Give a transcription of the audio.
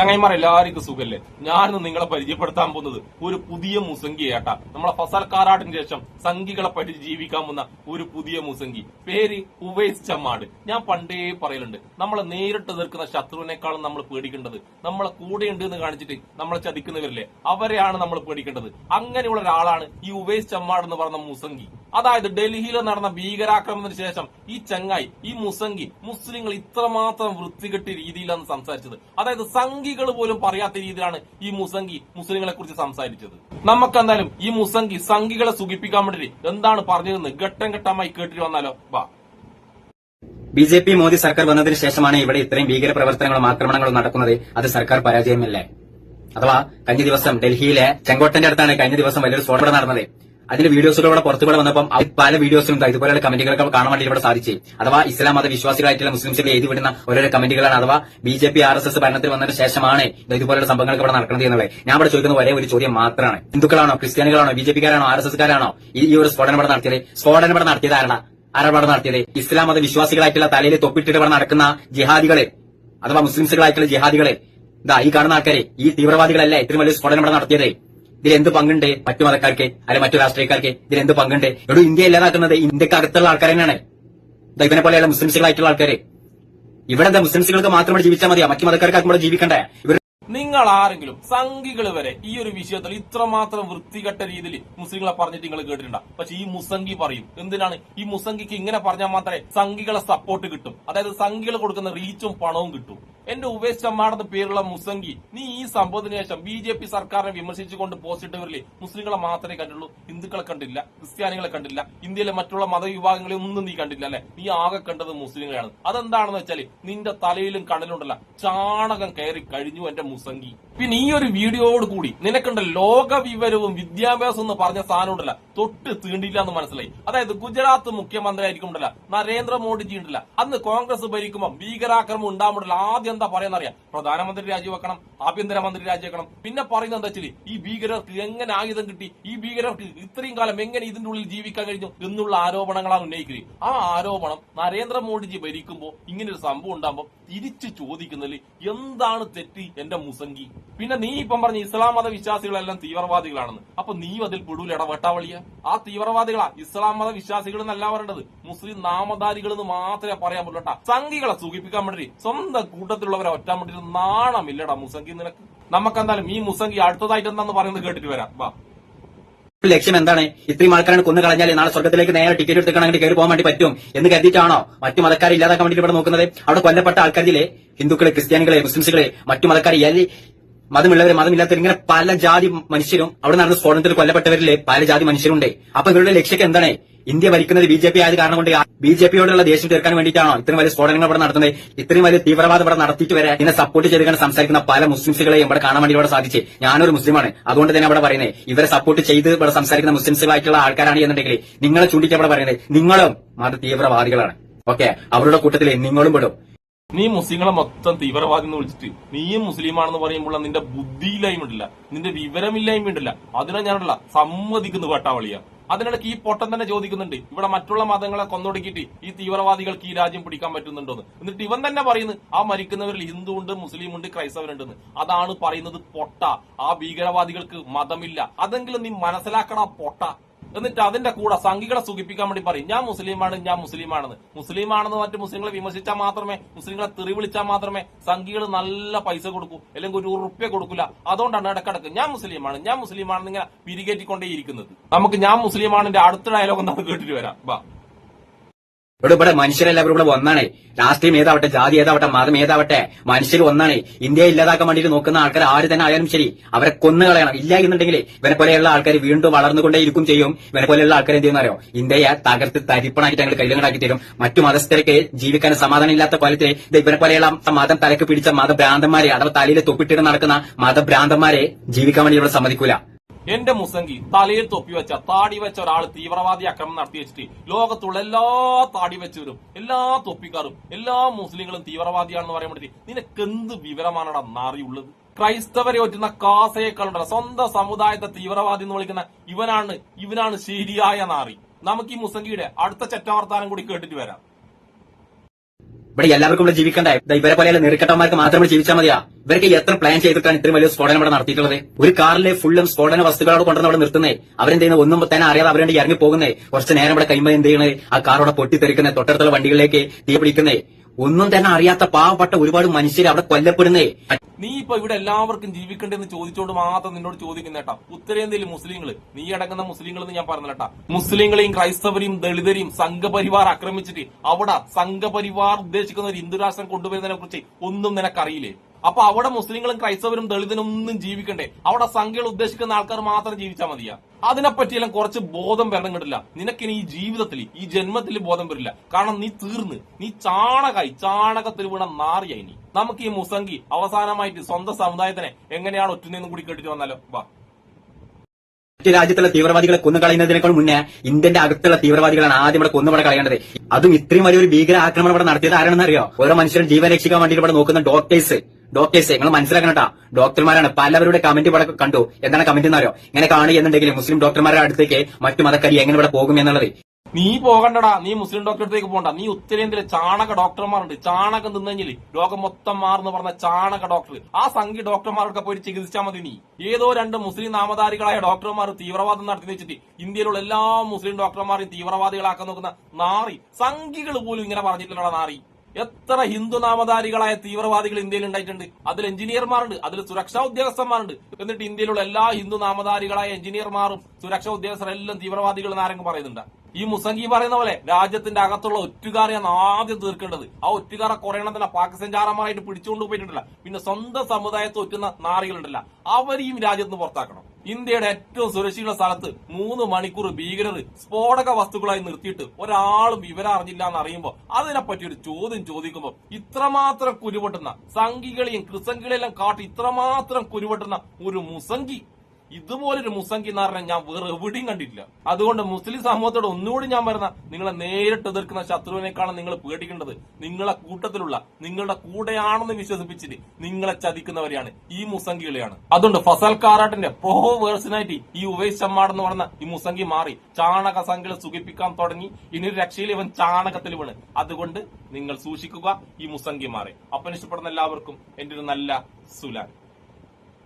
ചങ്ങൈമാർ എല്ലാവർക്കും സുഖല്ലേ? ഞാനിന്ന് നിങ്ങളെ പരിചയപ്പെടുത്താൻ പോകുന്നത് ഒരു പുതിയ മുസംഗിയാട്ടാ നമ്മളെ ഫസൽ കാരാട്ടിന് ശേഷം സംഘികളെ പറ്റി ജീവിക്കാൻ പോകുന്ന ഒരു പുതിയ മുസംഗി. പേര് ഉവൈസ് ചമ്മാട്. ഞാൻ പണ്ടേ പറയലുണ്ട് നമ്മളെ നേരിട്ട് എതിർക്കുന്ന ശത്രുവിനേക്കാളും നമ്മൾ പേടിക്കേണ്ടത് നമ്മളെ കൂടെ ഉണ്ട് എന്ന് കാണിച്ചിട്ട് നമ്മളെ ചതിക്കുന്നവരില്ലേ? അവരെയാണ് നമ്മൾ പേടിക്കേണ്ടത്. അങ്ങനെയുള്ള ഒരാളാണ് ഈ ഉവൈസ് ചമ്മാട് എന്ന് പറഞ്ഞ മുസംഗി. അതായത് ഡൽഹിയിൽ നടന്ന ഭീകരാക്രമണത്തിന് ശേഷം ഈ ചങ്ങായി ഈ മുസംഗി മുസ്ലിങ്ങൾ ഇത്രമാത്രം വൃത്തികെട്ട രീതിയിലാണ് സംസാരിച്ചത്. അതായത് സംഘികൾ പോലും പറയാത്ത രീതിയിലാണ് ഈ മുസംഗി മുസ്ലിങ്ങളെ കുറിച്ച് സംസാരിച്ചത്. നമുക്കെന്തായാലും ഈ മുസംഗി സംഘികളെ സുഖിപ്പിക്കാൻ വേണ്ടി എന്താണ് പറഞ്ഞതെന്ന് ഘട്ടം ഘട്ടമായി കേട്ടിട്ട് വന്നാലോ? വാ. ബി ജെ പി മോദി സർക്കാർ വന്നതിന് ശേഷമാണ് ഇവിടെ ഇത്രയും ഭീകര പ്രവർത്തനങ്ങളും ആക്രമണങ്ങളും നടക്കുന്നത്. അത് സർക്കാർ പരാജയമല്ലേ? അഥവാ കഴിഞ്ഞ ദിവസം ഡൽഹിയിലെ ചെങ്കോട്ടന്റെ അടുത്താണ് കഴിഞ്ഞ ദിവസം വലിയൊരു സ്ഫോടനം നടന്നത്. അതിന്റെ പുറത്തു പുറത്തുകൂടെ വന്നപ്പം പല വീഡിയോസിലും ഇതുപോലെയുള്ള കമന്റുകളൊക്കെ കാണാൻ വേണ്ടി ഇവിടെ സാധിച്ചു. അഥവാ ഇസ്ലാം മത വിശ്വാസികളായിട്ടുള്ള മുസ്ലിംസിൽ എഴുതി വിടുന്ന ഓരോരോ കമന്റുകളാണ്. അഥവാ B J P R S S ഭരണത്തിൽ വന്നതിന് ശേഷമാണ് ഇതുപോലെയുള്ള സംഭവങ്ങളൊക്കെ ഇവിടെ നടക്കുന്നത് എന്നുള്ളത്. ഞാൻ ഇവിടെ ചോദിക്കുന്ന ഒരേ ഒരു ചോദ്യം മാത്രമാണ്. ഹിന്ദുക്കളാണോ ക്രിസ്ത്യാനികളാണോ ബി ജെ പിക്കാരാണോ ആർ എസ് എസ്കാരാണോ ഈ ഒരു സ്ഫോടനം ഇവിടെ നടത്തിയത്? സ്ഫോടനം ഇവിടെ നടത്തിയത് ആരാണ്? ആരാണ് നടത്തിയത്? ഇസ്ലാം മത വിശ്വാസികളായിട്ടുള്ള തലയിൽ തൊപ്പിട്ടിട്ട് ഇവിടെ നടക്കുന്ന ജിഹാദികളെ അഥവാ മുസ്ലിംസുകളായിട്ടുള്ള ജിഹാദികളെ. ഇതാ ഈ കാണുന്ന ആൾക്കാരെ ഈ തീവ്രവാദികളല്ല ഇത്രയും വലിയ സ്ഫോടനം ഇവിടെ നടത്തിയത്. ഇതിൽ എന്ത് പങ്കുണ്ട്? മറ്റു മതക്കാർക്ക് അല്ലെ മറ്റു രാഷ്ട്രീയക്കാർക്ക് ഇതിൽ എന്ത് പങ്കുണ്ട്? ഇവിടെ ഇന്ത്യ ഇല്ലാതാക്കുന്നത് ഇന്ത്യയ്ക്ക് അകത്തുള്ള ആൾക്കാർ തന്നെയാണ്. ഇവനെ പോലെയുള്ള മുസ്ലിംസുകളായിട്ടുള്ള ആൾക്കാര്. ഇവിടെ എന്താ മുസ്ലിംസുകൾക്ക് മാത്രമേ ജീവിച്ചാൽ മതിയാ? മറ്റു മതക്കാർക്ക് ഇവിടെ ജീവിക്കണ്ടേ? നിങ്ങൾ ആരെങ്കിലും സംഘികൾ വരെ ഈ ഒരു വിഷയത്തിൽ ഇത്രമാത്രം വൃത്തികെട്ട രീതിയിൽ മുസ്ലിങ്ങളെ പറഞ്ഞിട്ട് നിങ്ങൾ കേട്ടിട്ടുണ്ടാ? പക്ഷെ ഈ മുസംഗി പറയും. എന്തിനാണ്? ഈ മുസംഗിക്ക് ഇങ്ങനെ പറഞ്ഞാൽ മാത്രമേ സംഘികളെ സപ്പോർട്ട് കിട്ടും. അതായത് സംഘികൾ കൊടുക്കുന്ന റീച്ചും പണവും കിട്ടും. എന്റെ ഉപേഷ് ചമ്മാടെന്ന് പേരുള്ള മുസംഗി നീ ഈ സംഭവത്തിന് ശേഷം ബി ജെ പി സർക്കാരിനെ വിമർശിച്ചുകൊണ്ട് പോസ്റ്റ് മുസ്ലിങ്ങളെ മാത്രമേ കണ്ടുള്ളൂ ഹിന്ദുക്കളെ കണ്ടില്ല ക്രിസ്ത്യാനികളെ കണ്ടില്ല ഇന്ത്യയിലെ മറ്റുള്ള മതവിഭാഗങ്ങളെ ഒന്നും നീ കണ്ടില്ല അല്ലെ? നീ ആകെ കണ്ടത് മുസ്ലിങ്ങളെയാണ്. അതെന്താണെന്ന് വെച്ചാൽ നിന്റെ തലയിലും കടലുണ്ടല്ല ചാണകം കയറി കഴിഞ്ഞു എന്റെ മുസംഗി പിന്നെ ഈ ഒരു വീഡിയോയോട് കൂടി നിനക്കുണ്ട് ലോക വിവരവും വിദ്യാഭ്യാസവും എന്ന് പറഞ്ഞ സാധനം ഉണ്ടല്ല തൊട്ട് തീണ്ടില്ല എന്ന് മനസ്സിലായി. അതായത് ഗുജറാത്ത് മുഖ്യമന്ത്രി ആയിരിക്കും ഉണ്ടല്ല നരേന്ദ്രമോദിജി ഉണ്ടല്ല അന്ന് കോൺഗ്രസ് ഭരിക്കുമ്പോൾ ഭീകരാക്രമം ഉണ്ടാകുമ്പോൾ ആദ്യം എന്താ പറയുന്നറിയാം? പ്രധാനമന്ത്രി രാജിവെക്കണം ആഭ്യന്തരമന്ത്രി രാജിവെക്കണം. പിന്നെ പറയുന്നത് എന്താ വെച്ചാൽ ഈ ഭീകരർക്ക് എങ്ങനെ ആയുധം കിട്ടി? ഈ ഭീകരർക്ക് ഇത്രയും കാലം എങ്ങനെ ഇതിന്റെ ഉള്ളിൽ ജീവിക്കാൻ കഴിഞ്ഞു എന്നുള്ള ആരോപണങ്ങളാണ് ഉന്നയിക്കുന്നത്. ആ ആരോപണം നരേന്ദ്രമോദിജി ഭരിക്കുമ്പോൾ ഇങ്ങനെ ഒരു സംഭവം ഉണ്ടാകുമ്പോൾ തിരിച്ചു ചോദിക്കുന്നതിൽ എന്താണ് തെറ്റി എന്റെ മുസങ്കി പിന്നെ നീ ഇപ്പം പറഞ്ഞ ഇസ്ലാം മത വിശ്വാസികളെല്ലാം തീവ്രവാദികളാണെന്ന്. അപ്പൊ നീ അതിൽ പെടൂലട വെട്ടാവളിയ ആ തീവ്രവാദികളാ. ഇസ്ലാം മത വിശ്വാസികൾ എന്നല്ല പറയേണ്ടത്. മുസ്ലിം നാമധാരികൾ എന്ന് മാത്രമേ പറയാൻ പറ്റുള്ളൂ സംഘികളെ സൂചിപ്പിക്കാൻ വേണ്ടി സ്വന്തം കൂട്ടത്തിലുള്ളവരെ വേണ്ടി നാണമില്ലടാ മുസംഗി നിനക്ക് നമുക്കെന്തായാലും ഈ മുസംഗി അടുത്തതായിട്ട് എന്താന്ന് പറയുന്നത് കേട്ടിട്ട് വരാം. വാ. ലക്ഷ്യം എന്താണ്? ഇത്രയും ആൾക്കാരെ കൊന്നു കളഞ്ഞാൽ നാളെ സ്വർഗത്തിലേക്ക് നേരെ ടിക്കറ്റ് എടുത്തിട്ടാണെങ്കിൽ കയറി പോകാൻ വേണ്ടി പറ്റും എന്ന് കരുതിയിട്ടാണോ മറ്റു മതക്കാരെ ഇല്ലാതാക്കാൻ വേണ്ടി ഇവിടെ നോക്കുന്നത്? അവിടെ കൊല്ലപ്പെട്ട ആൾക്കാരിലെ ഹിന്ദുക്കളെ ക്രിസ്ത്യാനികളെ മുസ്ലിംസുകളെ മറ്റു മതക്കാരെ മതമുള്ളവരെ മതമില്ലാത്തവർ ഇങ്ങനെ പല ജാതി മനുഷ്യരും അവിടെ നടന്ന സ്ഫോടനത്തിൽ കൊല്ലപ്പെട്ടവരിലെ പല ജാതി മനുഷ്യരുണ്ട്. അപ്പൊ ഇവരുടെ ലക്ഷ്യം എന്താണ്? ഇന്ത്യ ഭരിക്കുന്നത് ബി ജെ പി ആയത് കാരണം കൊണ്ട് ബി ജെ പിയോടുള്ള ദേഷ്യം തീർക്കാൻ വേണ്ടിയിട്ടാണോ ഇത്രയും വലിയ സ്ഫോടനങ്ങൾ ഇവിടെ നടത്തുന്നത്? ഇത്രയും വലിയ തീവ്രവാദം ഇവിടെ നടത്തിയിട്ട് വരെ ഇതിനെ സപ്പോർട്ട് ചെയ്തുകൊണ്ട് സംസാരിക്കുന്ന പല മുസ്ലിംസുകളെയും ഇവിടെ കാണാൻ വേണ്ടി ഇവിടെ സാധിച്ചു. ഞാനൊരു മുസ്ലിമാണ്. അതുകൊണ്ട് തന്നെ അവിടെ പറയുന്നത് ഇവരെ സപ്പോർട്ട് ചെയ്ത് ഇവിടെ സംസാരിക്കുന്ന മുസ്ലിംസുകളായിട്ടുള്ള ആൾക്കാരാണ് എന്നുണ്ടെങ്കിൽ നിങ്ങളെ ചൂണ്ടിക്കാൻ ഇവിടെ പറയുന്നത് നിങ്ങളും മത തീവ്രവാദികളാണ്. ഓക്കെ അവരുടെ കൂട്ടത്തിൽ നിങ്ങളും പെടും. നീ മുസ്ലിങ്ങളെ മൊത്തം തീവ്രവാദി എന്ന് വിളിച്ചിട്ട് നീയും മുസ്ലിമാണെന്ന് പറയുമ്പോൾ നിന്റെ ബുദ്ധിയില്ലായ്മ ഉണ്ടല്ല നിന്റെ വിവരമില്ലായ്മ ഉണ്ടല്ല അതിനെ ഞാനല്ല സമ്മതിക്കുന്നു വേട്ടാവളിയ. അതിനിടയ്ക്ക് ഈ പൊട്ടൻ തന്നെ ചോദിക്കുന്നുണ്ട് ഇവിടെ മറ്റുള്ള മതങ്ങളെ കൊന്നൊടുക്കിയിട്ട് ഈ തീവ്രവാദികൾക്ക് ഈ രാജ്യം പിടിക്കാൻ പറ്റുന്നുണ്ടോന്ന്? എന്നിട്ട് ഇവൻ തന്നെ പറയുന്നു ആ മരിക്കുന്നവരിൽ ഹിന്ദു ഉണ്ട് മുസ്ലിം ഉണ്ട് ക്രൈസ്തവരുണ്ടെന്ന്. അതാണ് പറയുന്നത് പൊട്ട. ആ ഭീകരവാദികൾക്ക് മതമില്ല. അതെങ്കിലും നീ മനസ്സിലാക്കണ പൊട്ട. എന്നിട്ട് അതിന്റെ കൂടെ സംഘികളെ സുഖിപ്പിക്കാൻ വേണ്ടി പറയും. ഞാൻ മുസ്ലിമാണ് ഞാൻ മുസ്ലിമാണെന്ന്. മുസ്ലിമാണെന്ന് മറ്റു മുസ്ലിങ്ങളെ വിമർശിച്ചാൽ മാത്രമേ മുസ്ലിങ്ങളെ തെറി വിളിച്ചാൽ മാത്രമേ സംഘികൾ നല്ല പൈസ കൊടുക്കൂ അല്ലെങ്കിൽ ഒരു ഉറുപ്പ്യ കൊടുക്കില്ല അതുകൊണ്ടാണ് ഇടക്കിടക്ക് ഞാൻ മുസ്ലിമാണ് ഞാൻ മുസ്ലിമാണെന്ന് ഇങ്ങനെ പിരികേറ്റിക്കൊണ്ടേയിരിക്കുന്നത് നമുക്ക് ഞാൻ മുസ്ലിമാണിന്റെ അടുത്ത ഡയലോഗ് നമുക്ക് കേട്ടിട്ട് വരാം. വാ ഇവിടെ ഇവിടെ മനുഷ്യരെല്ലാവരും ഇവിടെ ഒന്നാണ് രാഷ്ട്രീയം ഏതാവട്ടെ ജാതി ഏതാവട്ടെ മതം ഏതാവട്ടെ മനുഷ്യർ ഒന്നാണ് ഇന്ത്യയെ ഇല്ലാതാക്കാൻ വേണ്ടിയിട്ട് നോക്കുന്ന ആൾക്കാർ ആര് തന്നെ ആയാലും ശരി അവരെ കൊന്നു കളയണം. ഇല്ല എന്നുണ്ടെങ്കിൽ ഇവനെ പോലെയുള്ള ആൾക്കാർ വീണ്ടും വളർന്നുകൊണ്ടേ ഇരിക്കും ചെയ്യും. ഇവരെ പോലെയുള്ള ആൾക്കാർ എന്ത് ചെയ്യുന്നറിയോ? ഇന്ത്യയെ തകർത്ത് തരിപ്പണാക്കി ഞങ്ങൾ കൈലങ്ങളാക്കി തരും. മറ്റു മതസ്ഥർക്ക് ജീവിക്കാൻ സമാധാനം ഇല്ലാത്ത കൊലത്തിൽ ഇവരെ പോലെയുള്ള മതം തലക്ക് പിടിച്ച മതഭ്രാന്തന്മാരെ അഥവാ തലയിൽ തൊപ്പിട്ടിട്ട് നടക്കുന്ന മതഭ്രാന്തന്മാരെ ജീവിക്കാൻ വേണ്ടി ഇവിടെ സമ്മതിക്കൂല. എന്റെ മുസങ്കി തലയിൽ തൊപ്പി വെച്ച താടി വെച്ച ഒരാൾ തീവ്രവാദി അക്രമം നടത്തി വെച്ചിട്ട് ലോകത്തുള്ള എല്ലാ താടി വെച്ചവരും എല്ലാ തൊപ്പിക്കാരും എല്ലാ മുസ്ലിങ്ങളും തീവ്രവാദിയാണെന്ന് പറയാൻ വേണ്ടി നിനക്ക് എന്ത് വിവരമാണടാ നാറിയുള്ളത്? ക്രൈസ്തവരെ ഒറ്റുന്ന കാസയേക്കാളുണ്ടല്ലോ. സ്വന്തം സമുദായത്തെ തീവ്രവാദി എന്ന് വിളിക്കുന്ന ഇവനാണ് ഇവനാണ് ശരിയായ നാറി. നമുക്ക് ഈ മുസങ്കിയുടെ അടുത്ത ചെറ്റവർത്താനം കൂടി കേട്ടിട്ട് വരാം. ഇവിടെ എല്ലാവർക്കും ഇവിടെ ജീവിക്കണ്ടേ? ഇവരെ പോലെയുള്ള നെറുക്കട്ടന്മാർക്ക് മാത്രമേ ജീവിച്ചാൽ മതിയാ. ഇവർക്ക് എത്ര പ്ലാൻ ചെയ്തിട്ടാണ് ഇത്രയും വലിയ സ്ഫോടനം ഇവിടെ നടത്തിയിട്ടുള്ളത്? ഒരു കാറിലെ ഫുള്ളും സ്ഫോടന വസ്തുക്കളോട് കൊണ്ടുവന്ന് അവിടെ നിർത്തുന്നേ. അവരെന്ത് ചെയ്യുന്നത് ഒന്നും തന്നെ അറിയാതെ അവരെ ഇറങ്ങി പോകുന്നേ കുറച്ച് നേരം ഇവിടെ കൈമ എന്ത് ചെയ്യണേ? ആ കാറോടെ പൊട്ടിത്തെറിക്കുന്നേ തൊട്ടടുത്തുള്ള വണ്ടികളിലേക്ക് തീ പിടിക്കുന്നേ. ഒന്നും തന്നെ അറിയാത്ത പാവപ്പെട്ട ഒരുപാട് മനുഷ്യർ അവിടെ കൊല്ലപ്പെടുന്നേ. നീ ഇപ്പൊ ഇവിടെ എല്ലാവർക്കും ജീവിക്കണ്ടെന്ന് ചോദിച്ചോണ്ട് മാത്രം നിന്നോട് ചോദിക്കുന്നേട്ടാ ഉത്തരേന്ത്യയിൽ മുസ്ലിങ്ങൾ നീ അടങ്ങുന്ന മുസ്ലിങ്ങൾ എന്ന് ഞാൻ പറഞ്ഞിട്ടാ മുസ്ലിങ്ങളെയും ക്രൈസ്തവരെയും ദളിതരെയും സംഘപരിവാർ ആക്രമിച്ചിട്ട് അവിടെ സംഘപരിവാർ ഉദ്ദേശിക്കുന്ന ഒരു ഹിന്ദുരാഷ്ട്രം കൊണ്ടുവരുന്നതിനെ കുറിച്ച് ഒന്നും നിനക്കറിയില്ലേ? അപ്പൊ അവിടെ മുസ്ലിങ്ങളും ക്രൈസ്തവരും ദളിതനും ഒന്നും ജീവിക്കണ്ടേ. അവിടെ സംഖ്യകൾ ഉദ്ദേശിക്കുന്ന ആൾക്കാർ മാത്രം ജീവിച്ചാൽ മതിയാ. അതിനെപ്പറ്റിയെല്ലാം കുറച്ച് ബോധം വരണം കിട്ടില്ല നിനക്കിനി ഈ ജീവിതത്തിൽ ഈ ജന്മത്തിൽ ബോധം വരില്ല. കാരണം നീ തീർന്ന്. നീ ചാണകായി ചാണകത്തിൽ വീണ നാറിയായി നീ. നമുക്ക് ഈ മുസങ്കി അവസാനമായിട്ട് സ്വന്തം സമുദായത്തിനെ എങ്ങനെയാണ് ഒറ്റുനിന്നും കൂടി കേട്ടിട്ട് വന്നാലോ? വാ. മറ്റു രാജ്യത്തുള്ള തീവ്രവാദികളെ കൊന്നുകളയുന്നതിനേക്കാൾ മുന്നേ ഇന്ത്യന്റെ അടുത്തുള്ള തീവ്രവാദികളാണ് ആദ്യം ഇവിടെ കൊന്നുപടെ കളയേണ്ടത്. അതും ഇത്രയും വലിയൊരു ഭീകര ആക്രമണം ഇവിടെ നടത്തിയത് ആരാണെന്ന് അറിയോ ഓരോ മനുഷ്യരും ജീവൻ രക്ഷിക്കാൻ വേണ്ടി ഇവിടെ നോക്കുന്ന ഡോക്ടേഴ്സ് ഡോക്ടേഴ്സ് നിങ്ങൾ മനസ്സിലാക്കണം കേട്ടോ ഡോക്ടർമാരാണ് പലവരുടെ കമന്റ് ഇവിടെ കണ്ടു. എന്താണ് കമന്റ് എന്നറിയോ ഇങ്ങനെ കാണുകയെന്നുണ്ടെങ്കിൽ മുസ്ലിം ഡോക്ടർമാരുടെ അടുത്തേക്ക് മറ്റു മതക്കാരി എങ്ങനെ ഇവിടെ പോകും എന്നുള്ളത്. നീ പോകണ്ടടാ. നീ മുസ്ലിം ഡോക്ടർ അടുത്തേക്ക് പോകണ്ട നീ ഉത്തരേന്ത്യയിലെ ചാണക ഡോക്ടർമാരുണ്ട്. ചാണകം തിന്നെങ്കിൽ രോഗം മൊത്തം മാറുന്ന പറഞ്ഞ ചാണക ഡോക്ടർ. ആ സംഖ്യ ഡോക്ടർമാരൊക്കെ പോയി ചികിത്സിച്ചാൽ മതി നീ. ഏതോ രണ്ട് മുസ്ലിം നാമധാരികളായ ഡോക്ടർമാർ തീവ്രവാദം നടത്തി വെച്ചിട്ട് ഇന്ത്യയിലുള്ള എല്ലാ മുസ്ലിം ഡോക്ടർമാരെയും തീവ്രവാദികളാക്കാൻ നോക്കുന്ന നാറി. സംഖ്യകൾ പോലും ഇങ്ങനെ പറഞ്ഞിട്ടില്ലടാ നാറി. എത്ര ഹിന്ദു നാമധാരികളായ തീവ്രവാദികൾ ഇന്ത്യയിൽ ഉണ്ടായിട്ടുണ്ട്. അതിൽ എഞ്ചിനീയർമാരുണ്ട് അതിൽ സുരക്ഷാ ഉദ്യോഗസ്ഥന്മാരുണ്ട്. എന്നിട്ട് ഇന്ത്യയിലുള്ള എല്ലാ ഹിന്ദു നാമധാരികളായ എഞ്ചിനീയർമാരും സുരക്ഷാ ഉദ്യോഗസ്ഥരെല്ലാം തീവ്രവാദികൾ എന്നാരെങ്കിലും പറയുന്നുണ്ട്. ഈ മുസംഗി പറയുന്ന പോലെ രാജ്യത്തിന്റെ അകത്തുള്ള ഒറ്റുകാരെയാണ് ആദ്യം തീർക്കേണ്ടത്. ആ ഒറ്റുകാരെ കുറയണത്തില്ല പാകിസ്ഥാൻ ചാറന്മാരായിട്ട് പിടിച്ചുകൊണ്ട് പോയിട്ടുണ്ടല്ല. പിന്നെ സ്വന്തം സമുദായത്തെ ഒറ്റുന്ന നാറികളുണ്ടല്ല. അവരെയും രാജ്യത്ത് പുറത്താക്കണം. ഇന്ത്യയുടെ ഏറ്റവും സുരക്ഷിത സ്ഥലത്ത് മൂന്ന് മണിക്കൂർ ഭീകരർ സ്ഫോടക വസ്തുക്കളായി നിർത്തിയിട്ട് ഒരാളും വിവരം അറിഞ്ഞില്ല എന്ന് അറിയുമ്പോൾ അതിനെപ്പറ്റി ഒരു ചോദ്യം ചോദിക്കുമ്പോൾ ഇത്രമാത്രം കുരുപൊട്ടുന്ന സംഘികളെയും ക്രിസംഗികളെല്ലാം കാട്ടി ഇത്രമാത്രം കുരുപൊട്ടുന്ന ഒരു മുസംഗി ഇതുപോലൊരു മുസങ്കിനാറിനെ ഞാൻ വേറെ എവിടെയും കണ്ടിട്ടില്ല. അതുകൊണ്ട് മുസ്ലിം സമൂഹത്തോട് ഒന്നുകൂടി ഞാൻ പറയുന്ന നിങ്ങളെ നേരിട്ട് എതിർക്കുന്ന ശത്രുവിനേക്കാളും നിങ്ങൾ പേടിക്കേണ്ടത് നിങ്ങളെ കൂട്ടത്തിലുള്ള നിങ്ങളുടെ കൂടെയാണെന്ന് വിശ്വസിപ്പിച്ചിട്ട് നിങ്ങളെ ചതിക്കുന്നവരെയാണ് ഈ മുസങ്കികളെയാണ്. അതുകൊണ്ട് ഫസൽ കാറാട്ടിന്റെ പ്രോ വേഴ്സിനായിട്ട് ഈ ഉവൈസ് ചമ്മാട് എന്ന് പറഞ്ഞ ഈ മുസംഗി മാറി ചാണക സംഖ്യകൾ സുഖിപ്പിക്കാൻ തുടങ്ങി. ഇനി രക്ഷയിൽ ഇവൻ ചാണകത്തിൽ വീണ്. അതുകൊണ്ട് നിങ്ങൾ സൂക്ഷിക്കുക ഈ മുസംഗി മാറി. അപ്പൻ ഇഷ്ടപ്പെടുന്ന എല്ലാവർക്കും എന്റെ ഒരു നല്ല സുലാൻ.